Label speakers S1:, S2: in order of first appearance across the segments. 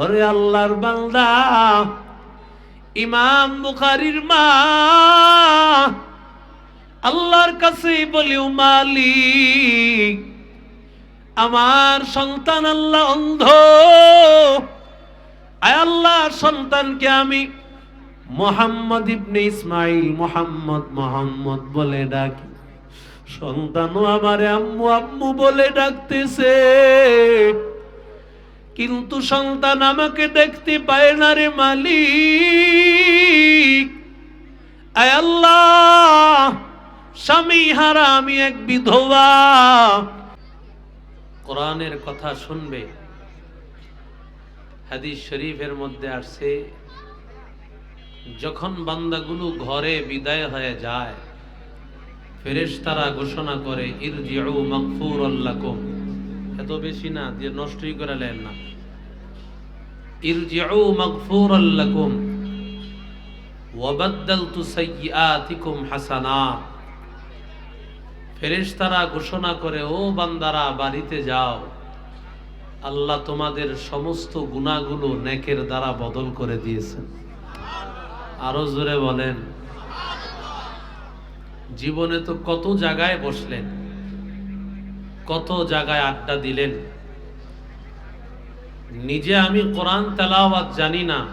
S1: ওরে আল্লাহর বান্দা, ইমাম বুখারির মা, আল্লাহর কাছে বলি, ও মালিক, আমার সন্তান আল্লাহ অন্ধ। আয় আল্লাহর সন্তানকে আমি মোহাম্মদ ইবনে ইসমাইল মোহাম্মদ মোহাম্মদ বলে ডাকি। সন্তানও আমারে আম্মু আম্মু বলে ডাকতেছে। কিন্তু সন্তান আমাকে দেখতে পায় না রে মালিক। আল্লাহ, স্বামী হারা আমি এক বিধবা। কোরআনের কথা শুনবে। হাদিস শরীফের মধ্যে আসছে, যখন বান্দাগুলো ঘরে বিদায় হয়ে যায়, ফেরেশতারা ঘোষণা করে, ইরজিউ মাগফুরাল্লাকুম এত বেশি না যে নষ্টই করে লেন না। ইরজিউ মাগফুরাল্লাকুম ওয়াবাদদালতু সাইয়্যাতিকুম হাসানাত ফেরেশতারা ঘোষণা করে, ও বান্দারা, বাড়িতে যাও। আল্লাহ তোমাদের সমস্ত গুণাগুলো নেকের দ্বারা বদল করে দিয়েছেন। আরও জোরে বলেন, জীবনে তো কত জায়গায় বসলেন। কত জায়গায় আড্ডা দিলেন? নিজে আমি কোরআন তেলাওয়াত জানি না।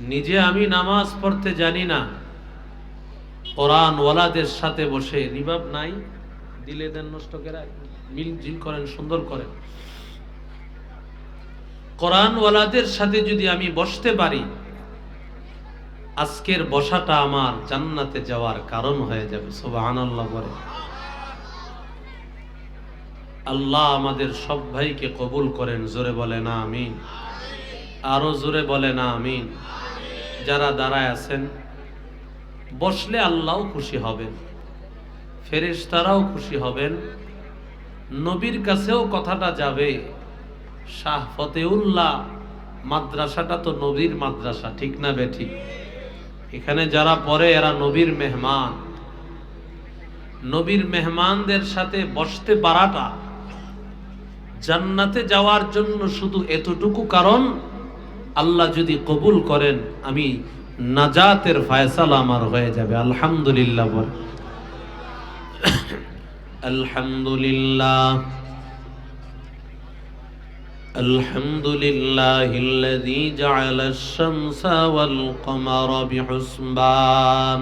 S1: নিজে আমি নামাজ পড়তে জানি না। কোরআন ওয়ালাদের সাথে বসে রিবাব নাই। দিলে দেন নষ্ট করে মিল জিল করেন, সুন্দর করেন। কোরআন ওয়ালাদের সাথে যদি আমি বসতে পারি, আজকের বসাটা আমার জান্নাতে যাওয়ার কারণ হয়ে যাবে, সুবহানাল্লাহ বলে। আল্লাহ আমাদের সব ভাইকে কবুল করেন, জোরে বলে না আমিন। আরও জোরে বলে না আমিন। যারা দাঁড়ায় আছেন, বসলে আল্লাহও খুশি হবেন, ফেরেশতারাও খুশি হবেন, নবীর কাছেও কথাটা যাবে, শাহ ফতেউল্লাহ, মাদ্রাসাটা তো নবীর মাদ্রাসা, ঠিক না বেঠি? এখানে যারা পড়ে, এরা নবীর মেহমান। নবীর মেহমানদের সাথে বসতে পারাটা জান্নাতে যাওয়ার জন্য শুধু এতটুকু কারণ আল্লাহ যদি কবুল করেন আমি নাজাতের ফায়সালা আমার হয়ে যাবে আলহামদুলিল্লাহ বল আলহামদুলিল্লাহ الحمد لله الذي جعل الشمس والقمر بحسبان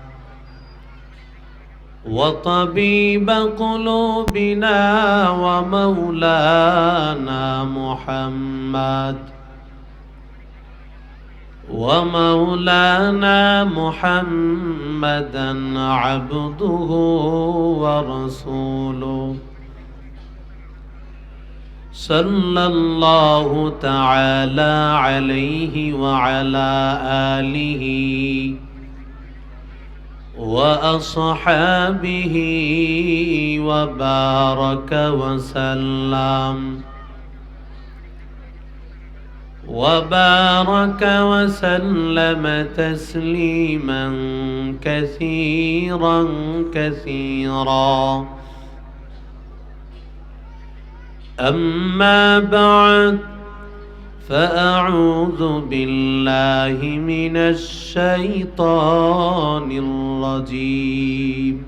S1: وطبيب قلوبنا ومولانا محمد. ومولانا محمدا عبده ورسوله. صلى الله تعالى عليه وعلى آله وأصحابه وبارك وسلم. وبارك وسلم تسليما كثيرا كثيرا. أما بعد فأعوذ بالله من الشيطان الرجيم.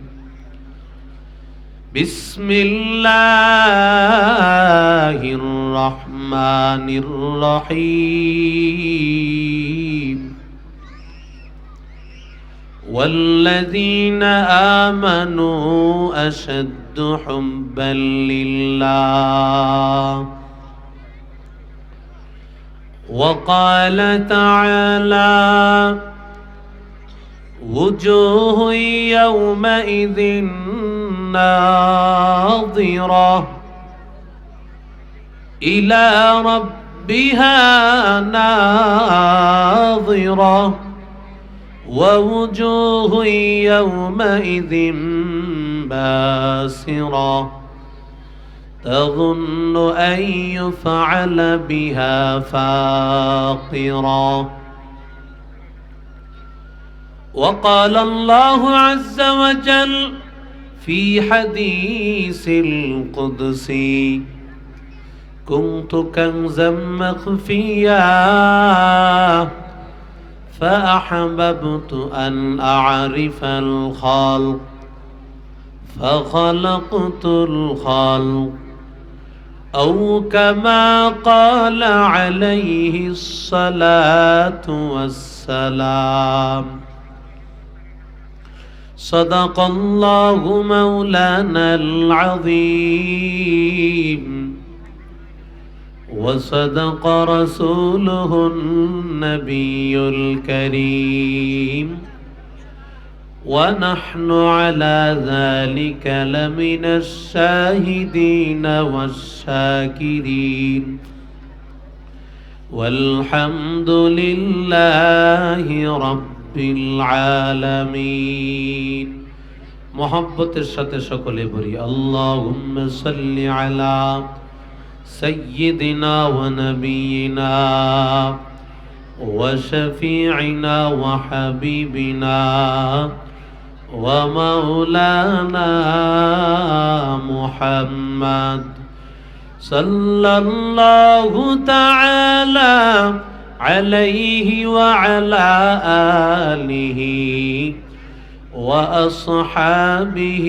S1: بسم الله الرحمن الرحيم. والذين آمنوا أشد حبا لله. وقال تعالى وجوه يومئذ ناظرة إلى ربها ناظرة ووجوه يومئذ باسرة تظن أن يفعل بها فاقرة وقال الله عز وجل في حديث القدسي كنت كنزا مخفيا فأحببت أن أعرف الخلق فخلقت الخلق أو كما قال عليه الصلاة والسلام. صدق الله مولانا العظيم. وصدق رسوله النبي الكريم. ونحن على ذلك لمن الشاهدين والشاكرين والحمد لله رب العالمين محبت সাথে সকলে বলি اللهم صل على سيدنا ونبينا وشفيعنا وحبيبنا ومولانا محمد صلى الله تعالى عليه وعلى آله وأصحابه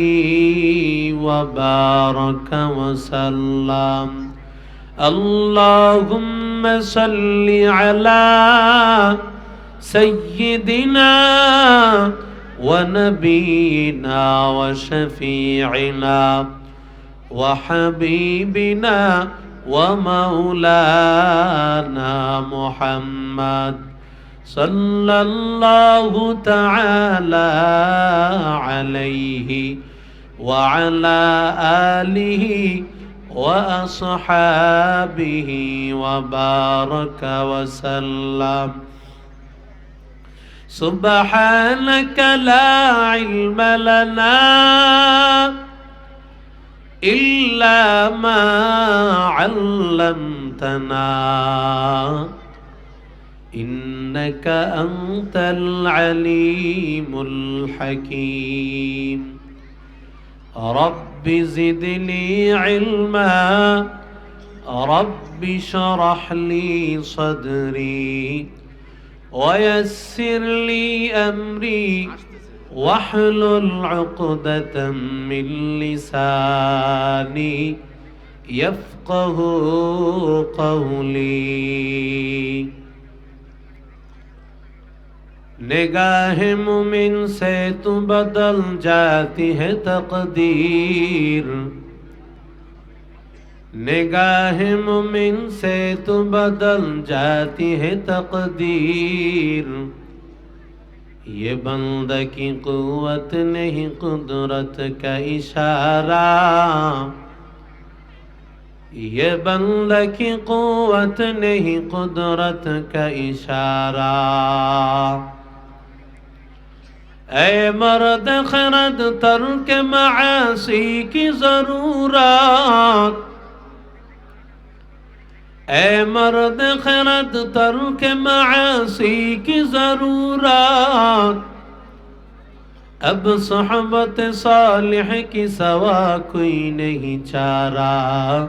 S1: وبارك وسلم. اللهم صل على سيدنا ونبينا وشفيعنا وحبيبنا ومولانا محمد صلى الله تعالى عليه وعلى آله وأصحابه وبارك وسلم. سبحانك لا علم لنا إلا ما علمتنا. إنك أنت العليم الحكيم. رب زدني علما. رب شرح لي صدري. ويسر لي أمري واحلل عقدة من لساني يفقه قولي. نگاہ مومن سے تو بدل جاتی ہے تقدیر نگاہ مومن سے تو بدل جاتی ہے تقدیر یہ بند کی قوت نہیں قدرت کا اشارہ یہ بند کی قوت نہیں قدرت کا اشارہ اے مرد خرد ترک معاصی کی ضرورات اے مرد خرد ترک معاصی کی ضرورات اب صحبت صالح کی سوا کوئی نہیں چارا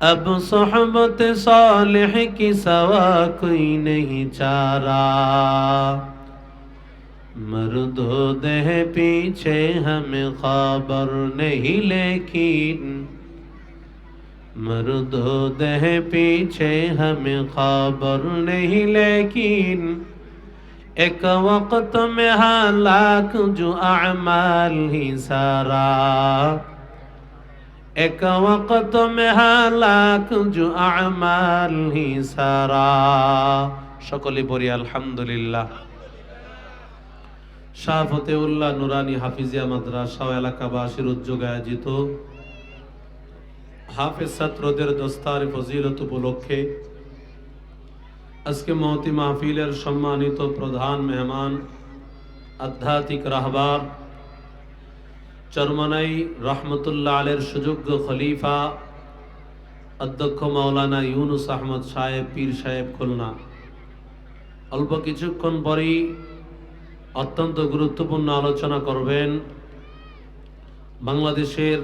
S1: اب صحبت صالح کی سوا کوئی نہیں چارہ۔ مرد ہو دہ پیچھے ہمیں خبر نہیں لیکن मर्दो देह पीछे हमें खबर नहीं लेकिन एक वक्त में हालाक जो अमाल ही सारा एक वक्त में हालाक जो अमाल ही सारा সকলে পড়ি আলহামদুলিল্লাহ শাহ ফতেউল্লাহ নুরানি হাফিজিয়া মাদ্রাসা ও এলাকাবাসীর উদ্যোগে আয়োজিত হাফেজ ছাত্রদের দস্তার ফজিলত উপলক্ষে আজকে মহতি মাহফিলের সম্মানিত প্রধান মেহমান, আধ্যাত্মিক রাহবার, চরমনাই রহমতুল্লাহ আলের সুযোগ্য খলিফা, অধ্যক্ষ মাওলানা ইউনুস আহমদ সাহেব, পীর সাহেব খুলনা। অল্প কিছুক্ষণ পরেই অত্যন্ত গুরুত্বপূর্ণ আলোচনা করবেন। বাংলাদেশের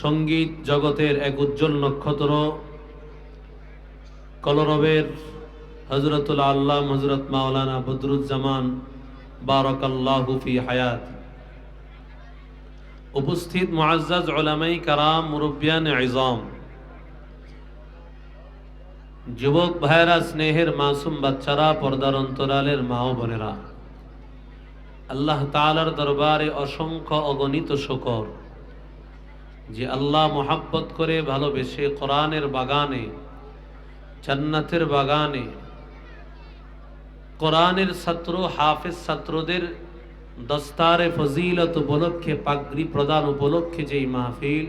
S1: সংগীত জগতের এক উজ্জ্বল নক্ষত্র। কলরবের হজরতুল আল্লাহ হজরত মাওলানা বদরুজ্জামান বারকাল্লাহু ফি হায়াত। উপস্থিত মুআজ্জাজ উলামাই কারাম মুরব্বিয়ান ইজম। যুবক ভাইরা স্নেহের মাসুম বাচ্চারা, পর্দার অন্তরালের মাও বোনেরা, আল্লাহ তাআলার দরবারে অসংখ্য অগণিত শকর। যে আল্লাহ মোহাব্বত করে ভালোবেসে কোরআনের বাগানে, জান্নাতের বাগানে, কোরআনের ছাত্র, হাফেজ ছাত্রদের দস্তারে ফজিলত উপলক্ষে, পাগড়ি প্রদান উপলক্ষে যেই মাহফিল,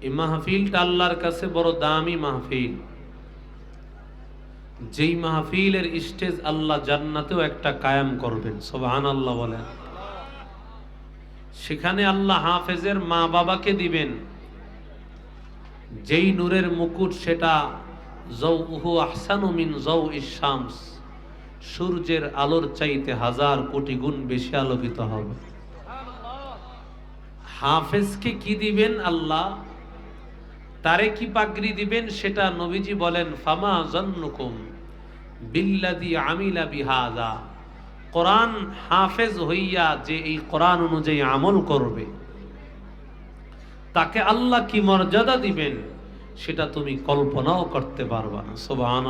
S1: এই মাহফিলটা আল্লাহর কাছে বড় দামি মাহফিল। যেই মাহফিলের স্টেজ আল্লাহ জান্নাতেও একটা কায়াম করবেন সোবাহান আল্লাহ বলেন। সেখানে আল্লাহ হাফেজের মা বাবাকে দিবেন। যেই নূরের মুকুট সেটা জৌ সূর্যের আলোর চাইতে হাজার কোটি গুণ বেশি আলোকিত হবে। হাফেজকে কি দিবেন আল্লাহ? তারে কি পাগড়ি দিবেন সেটা নবীজি বলেন, ফামা জন্নুকুম বিল্লাদি আমিলা বিহাদা। কোরআন হাফেজ হইয়া যে এই কোরআন অনুযায়ী আমল করবে, তাকে আল্লাহ কি মর্যাদা দিবেন, সেটা তুমি কল্পনাও করতে পারবা না। সোবাহান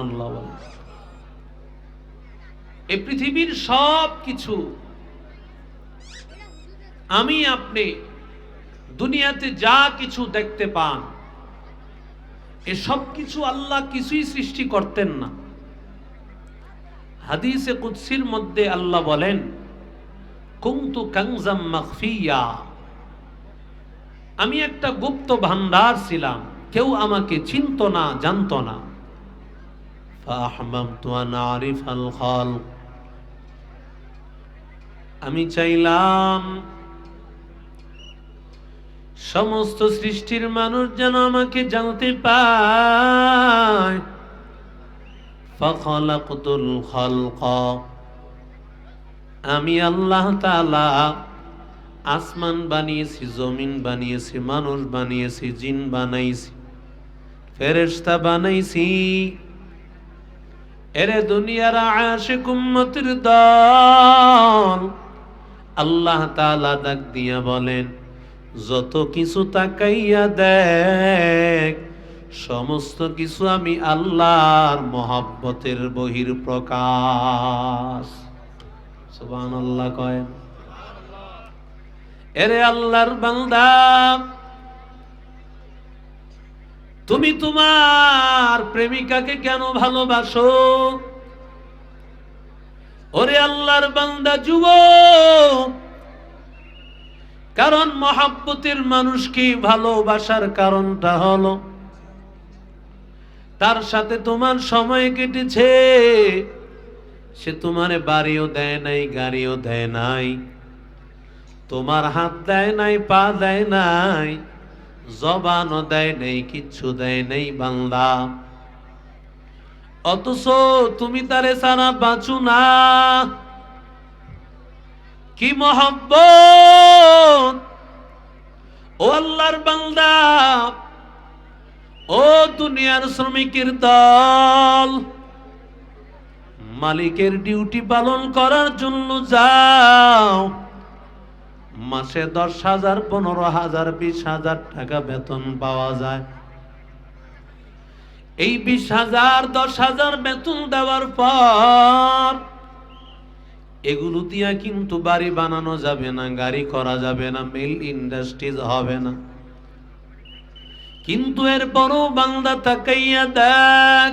S1: এই পৃথিবীর সব কিছু আমি আপনি দুনিয়াতে যা কিছু দেখতে পান, এ সব কিছু আল্লাহ কিছুই সৃষ্টি করতেন না। হাদিসে কুৎসির মধ্যে আল্লাহ বলেন, কুন্তু কাংজাম মাখফিয়া। আমি একটা গুপ্ত ভান্ডার ছিলাম, কেউ আমাকে চিনত না, জানত না। আমি চাইলাম, সমস্ত সৃষ্টির মানুষ যেন আমাকে জানতে পায়। ফখলাকতুল খলক। আমি আল্লাহ তাআলা আসমান বানিয়েছি, জমিন বানিয়েছি, মানুষ বানিয়েছি, জিন বানাইছি, ফেরেশতা বানাইছি। এরে দুনিয়ার আশিক উম্মতের দল। আল্লাহ তাআলা ডাক দিয়া বলেন, যত কিছু তাকাইয়া দেখ সমস্ত কিছু আমি আল্লাহর মহাব্বতের বহির প্রকাশ সুবহানাল্লাহ কয়। এরে আল্লাহর বান্দা, তুমি তোমার প্রেমিকাকে কেন ভালোবাসো? ওরে আল্লাহর বান্দা, যুব, কারণ মহাব্বতের মানুষকে ভালোবাসার কারণটা হলো তার সাথে তোমার সময় কেটেছে। সে তোমার বাড়িও দেয় নাই, গাড়িও দেয় নাই। তোমার হাত দেয় নাই, পা দেয় নাই। জবানও দেয় নাই, কিচ্ছু দেয় নাই বান্দা। অথচ তুমি তারে সারা বাঁচু না। কি মহব্বত? ও আল্লাহর বান্দা ও দুনিয়ার শ্রমিকের দল, মালিকের ডিউটি পালন করার জন্য যাও। মাসে দশ হাজার, পনেরো হাজার, বিশ হাজার টাকা বেতন পাওয়া যায়। এই বিশ হাজার, দশ হাজার বেতন দেওয়ার পর এগুলো দিয়া কিন্তু বাড়ি বানানো যাবে না, গাড়ি করা যাবে না মিল ইন্ডাস্ট্রিজ হবে না। কিন্তু এর বান্দা তাকাইয়া দেখ,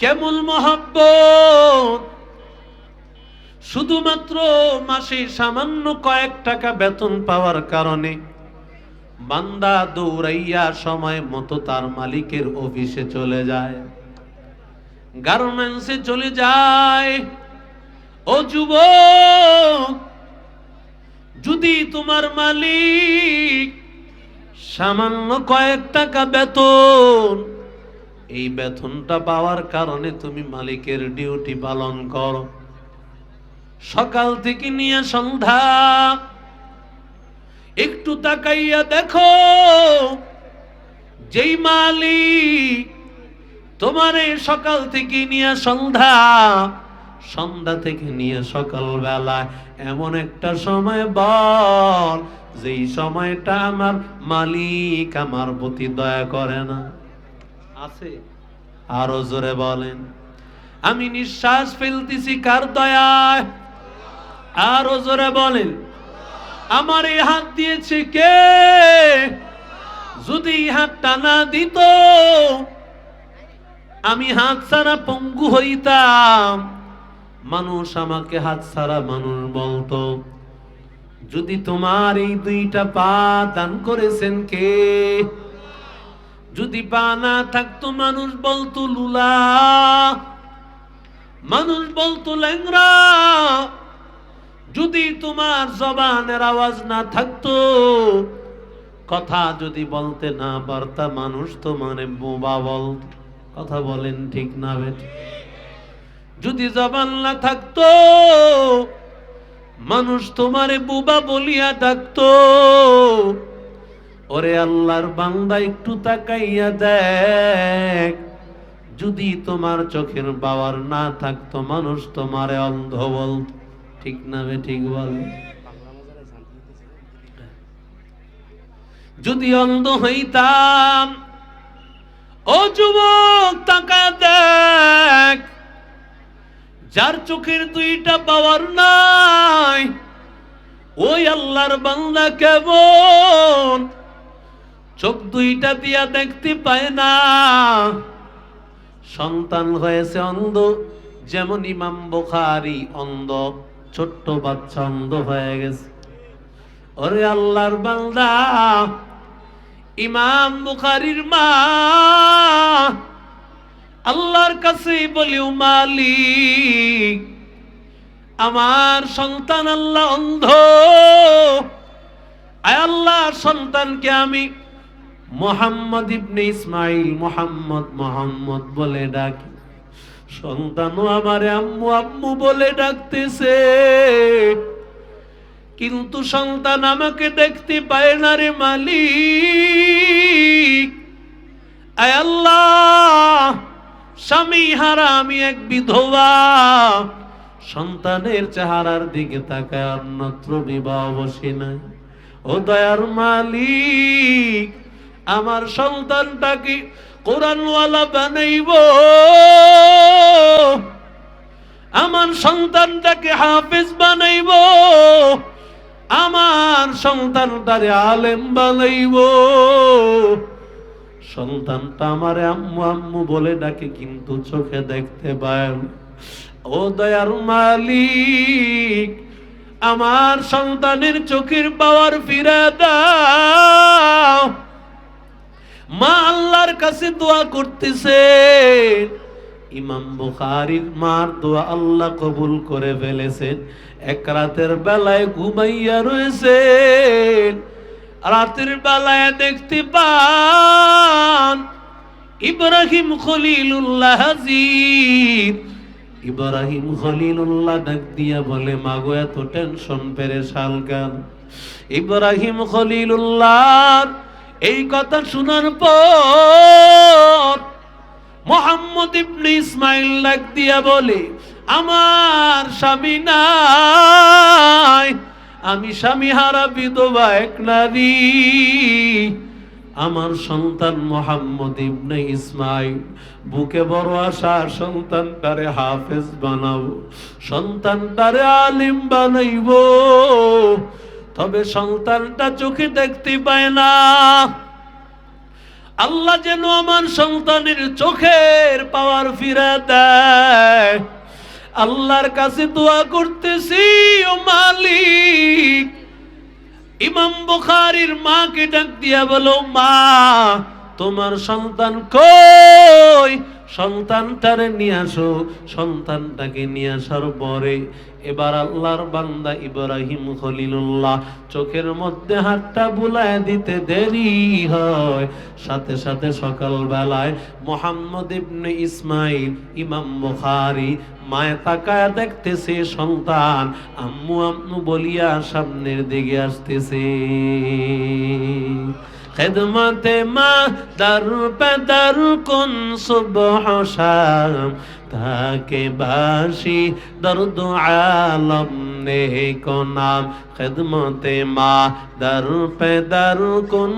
S1: কেমন মহাব্বত। শুধুমাত্র মাসে সামান্য কয়েক টাকা বেতন পাওয়ার কারণে বান্দা দৌড়াইয়া সময় মতো তার মালিকের অফিসে চলে যায়। গার্মেন্টসে চলে যায়। ও যুবক, যদি তোমার মালিক সামান্য কয়েক টাকা বেতন। এই বেতনটা পাওয়ার কারণে তুমি মালিকের ডিউটি পালন করো। সকাল থেকে নিয়ে সন্ধ্যা। একটু তাকাইয়া দেখো, যেই মালিক তোমার সকাল থেকে নিয়ে সন্ধ্যা সন্ধ্যা থেকে নিয়ে সকাল বেলায় এমন একটা সময় বল যেই সময়টা আমার মালিক আমার প্রতি দয়া করে না। আছে? আরও জোরে বলেন। আমি নিঃশ্বাস ফেলতেছি কার দয়ায়? আরও জোরে বলেন। আমার এই হাত দিয়েছে কে? যদি হাতটা না দিত, আমি হাত ছাড়া পঙ্গু হইতাম। মানুষ আমাকে হাত ছাড়া মানুষ বলতো। যদি তোমার এই দুইটা পা দান করেছেন কে? যদি পা না থাকতো মানুষ বলতো লুলা, মানুষ বলতো ল্যাংরা যদি তোমার জবানের আওয়াজ না থাকতো, কথা যদি বলতে না পারতা মানুষ তো মানে বোবা বল। কথা বলেন ঠিক না বেঠিক যদি জবান না থাকতো মানুষ তোমারে বুবা বলিয়া ডাকতো। ওরে আল্লাহর বান্দা একটু তাকাইয়া দেখ। যদি তোমার চোখের বাবার না থাকতো, মানুষ তোমারে অন্ধ বলত। ঠিক না ঠিক বল। যদি অন্ধ হইতাম, ও যুবক তাকা দেখ। যার চোখের দুইটা পাওয়ার নাই, ওই আল্লাহর বান্দা কেমন? চোখ দুইটা দিয়া দেখতে পায় না। সন্তান হয়েছে অন্ধ, যেমন ইমাম বুখারি অন্ধ, ছোট্ট বাচ্চা অন্ধ হয়ে গেছে। ওরে আল্লাহর বান্দা, ইমাম বুখারির মা আল্লাহর কাছে বলি "ও মালিক, আমার সন্তান আল্লাহ অন্ধ। আয় আল্লাহ সন্তানকে আমি মোহাম্মদ ইবনে ইসমাইল মোহাম্মদ মোহাম্মদ বলে ডাকি। সন্তানও আমারে আম্মু আম্মু বলে ডাকতেছে। কিন্তু সন্তান আমাকে দেখতে পায় না রে মালিক। আয় আল্লাহ স্বামী হারা, আমি এক বিধবা। সন্তানের চেহারার দিকে তাকায় অন্যত্র বিবাহ বসে নাই। ও দয়ার মালিক, আমার সন্তানটাকে কোরআনওয়ালা বানাইব। আমার সন্তানটাকে হাফেজ বানাইব। আমার সন্তানটারে আলেম বানাইব। সন্তানটা আমার আম্মু আম্মু বলে ডাকে, কিন্তু চোখে দেখতে পায়। ও দয়ার মালিক, আমার সন্তানের চোখের পাওয়ার ফিরে দাও। মা আল্লাহর কাছে দোয়া করতেছে ইমাম বুখারীর মার দোয়া আল্লাহ কবুল করে ফেলেছেন। এক রাতের বেলায় ঘুমাইয়া রয়েছেন। রাতের বেলায় দেখতে পান ইব্রাহিম খলিলুল্লাহ হাজির। ইব্রাহিম খলিলুল্লাহ ডাক দিয়া বলে, মাগো, এত টেনশন পেরেশান কেন? ইব্রাহিম খলিলুল্লাহ এই কথা শোনার পর মোহাম্মদ ইবনে ইসমাইল ডাক দিয়া বলে, আমার স্বামী নাই আমি স্বামী হারা বিধবা এক নারী। আমার সন্তান মোহাম্মদ ইবনে ইসমাইল। বুকে বড় আশা সন্তানটারে হাফেজ বানাবো সন্তানটারে আলিম বানাইব। তবে সন্তানটা চোখে দেখতে পায় না। আল্লাহ যেন আমার সন্তানের চোখের পাওয়ার ফিরে দেয়। আল্লাহর কাছে দোয়া করতেছি, ও মালিক। ইমাম বুখারীর মাকে ডাক দিয়া বলো, মা, তোমার সন্তান কই? সন্তানটারে নিয়ে আসো, সন্তানটাকে নিয়ে আসার পরে এবার আল্লাহর বান্দা ইব্রাহিম খলিলুল্লাহ চোখের মধ্যে হাতটা বুলায় দিতে দেরি হয়। সাথে সাথে সকাল বেলায় মোহাম্মদ ইবনে ইসমাইল, ইমাম বুখারী, মায়ে তাকায় দেখতেছে সন্তান, আম্মু আম্মু বলিয়া সামনের দিকে আসতেছে। খেদমতে মা দারু পে দারু কোন সুবহ শাম তাকে বাসি দর্দ আলম নে কো নাম খেদমতে মা দারু পে দারু কোন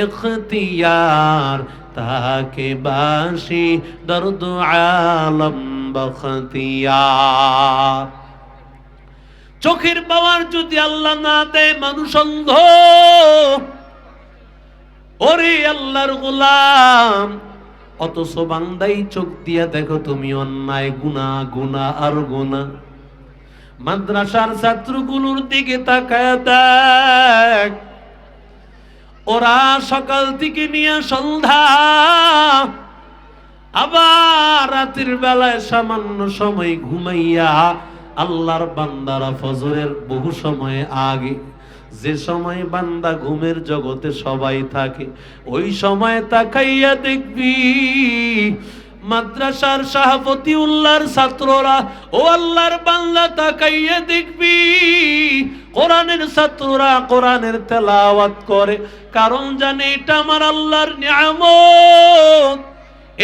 S1: ইখতিয়ার তাকে বাসি দর্দ আলম বখতিয়ার চোখের পাওয়ার যদি আল্লাহ না দেয়, মানুষ অন্ধ। ওরে আল্লাহর গোলাম, অথচ বান্দাই চোখ দিয়া দেখো তুমি অন্যায়, গুণা গুণা আর গুণা। মাদ্রাসার ছাত্রগুলোর দিকে তাকায় দেখ, ওরা সকাল থেকে নিয়ে সন্ধ্যা, আবার রাতের বেলায় সামান্য সময় ঘুমাইয়া আল্লাহর বান্দারা ফজরের বহু সময় আগে যে সময় বান্দা ঘুমের জগতে সবাই থাকে, ওই সময় তাকাইয়া দেখবি মাদ্রাসার সাহাপতি উল্লাহর ছাত্ররা, ও আল্লাহর বাংলা তাকাইয়া দেখবি কোরআনের ছাত্ররা কোরআনের তেলাওয়াত করে, কারণ জানে এটা আমার আল্লাহর নিয়ামত।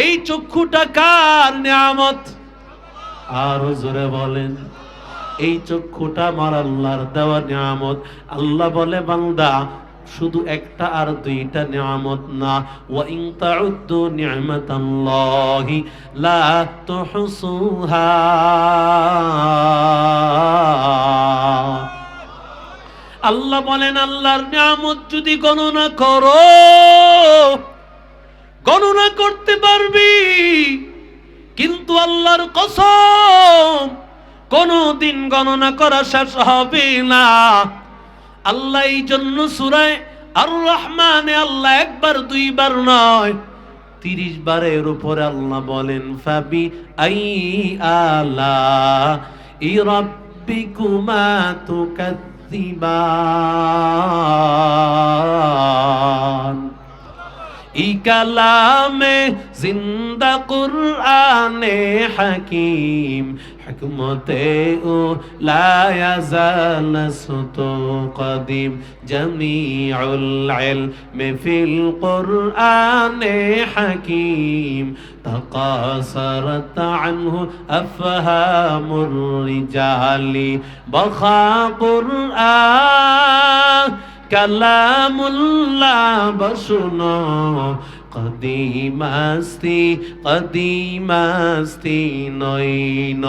S1: এই চক্ষুটা কার নিয়ামত? আরও জোরে বলেন। এই চক্ষুটা আমার আল্লাহর দেওয়া নিয়ামত। আল্লাহ বলে, বান্দা, শুধু একটা আর দুইটা নিয়ামত না। ওয়া ইন তাউদ্দু নি'মাতাল্লাহি লা তুহসুহা। আল্লাহ বলেন, আল্লাহর নিয়ামত যদি গণনা করো, গণনা করতে পারবি। কিন্তু আল্লাহর কসম কোনদিন গণনা করা শেষ হবে না। আল্লাহ জন্য সুরায় আর রহমানে আল্লাহ একবার, দুইবার নয়, তিরিশ বারের উপরে আল্লাহ বলেন, ফাবি আই আলা ই রব্বিকুমা তুকাদ্দিবান। ই কালামে জিন্দা কুরআনে হাকিম حكمته لا يزال صوت قديم جميع العلم في القرآن حكيم تقاصرت عنه أفهام الرجال بخا قرآن কদিমাস্তি কদিমাস্তি নইন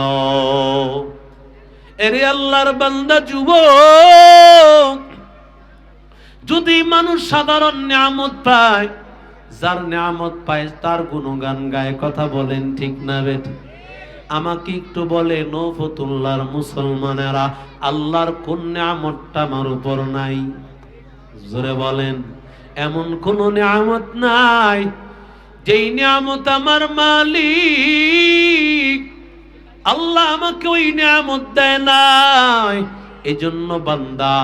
S1: এরে আল্লাহর বান্দা যুব যদি মানুষ সাধারণ নিয়ামত পায়, যার নিয়ামত পায় তার গুণগান গায় কথা বলেন ঠিক না বেটি আমাকে একটু বলে, নৌফতুল্লাহর মুসলমানেরা, আল্লাহর কোন নিয়ামতটা আমার উপর নাই? জোরে বলেন। এমন কোন নিয়ামত নাই, যেই নিয়ামত আমার মালিক। আল্লাহ আমাকে ওই নিয়ামত দেয় নাই। এজন্য বান্দা,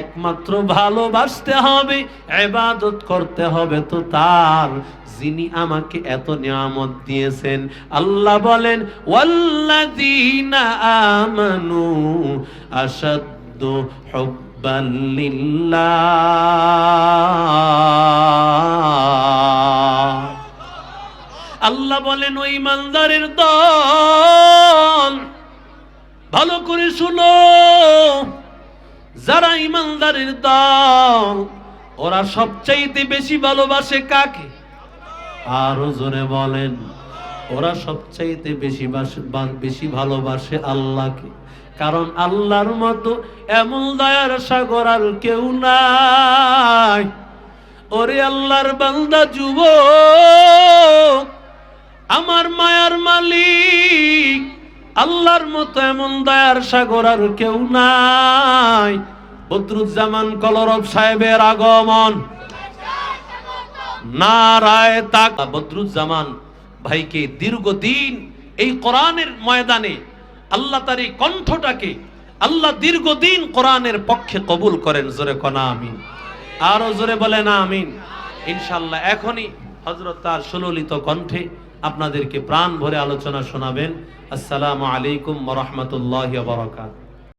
S1: একমাত্র ভালোবাসতে হবে এবাদত করতে হবে তো তার। যিনি আমাকে এত নিয়ামত দিয়েছেন, আল্লাহ বলেন, ওয়াল্লাযীনা আমানু আশাদ্দু হুব আল্লাহ বলেন, ওই ইমানদারের দল, ভালো করে শুনো। যারা ইমানদারের দল, ওরা সবচাইতে বেশি ভালোবাসে কাকে? আরও জোরে বলেন, ওরা সবচাইতে বেশি বেশি ভালোবাসে আল্লাহকে। কারণ আল্লাহর মতো এমন দয়ার সাগর আর কেউ নাই। ওরে আল্লাহর বান্দা যুব আমার মায়ার মালিক, আল্লাহর মতো এমন দয়ার সাগর আর কেউ নাই। বদরুজ্জামান কলরব সাহেবের আগমন। নারায় তাক বদরুজ্জামান ভাইকে দীর্ঘদিন এই কোরআনের ময়দানে আল্লাহ তার এই কণ্ঠটাকে আল্লাহ দীর্ঘদিন কোরআনের পক্ষে কবুল করেন। জোরে কনা, আমিন। আরও জোরে বলে না আমিন। ইনশাল্লাহ এখনই হজরত তার সুললিত কণ্ঠে আপনাদেরকে প্রাণ ভরে আলোচনা শোনাবেন। আসসালামু আলাইকুম রহমতুল্লাহ বরকাত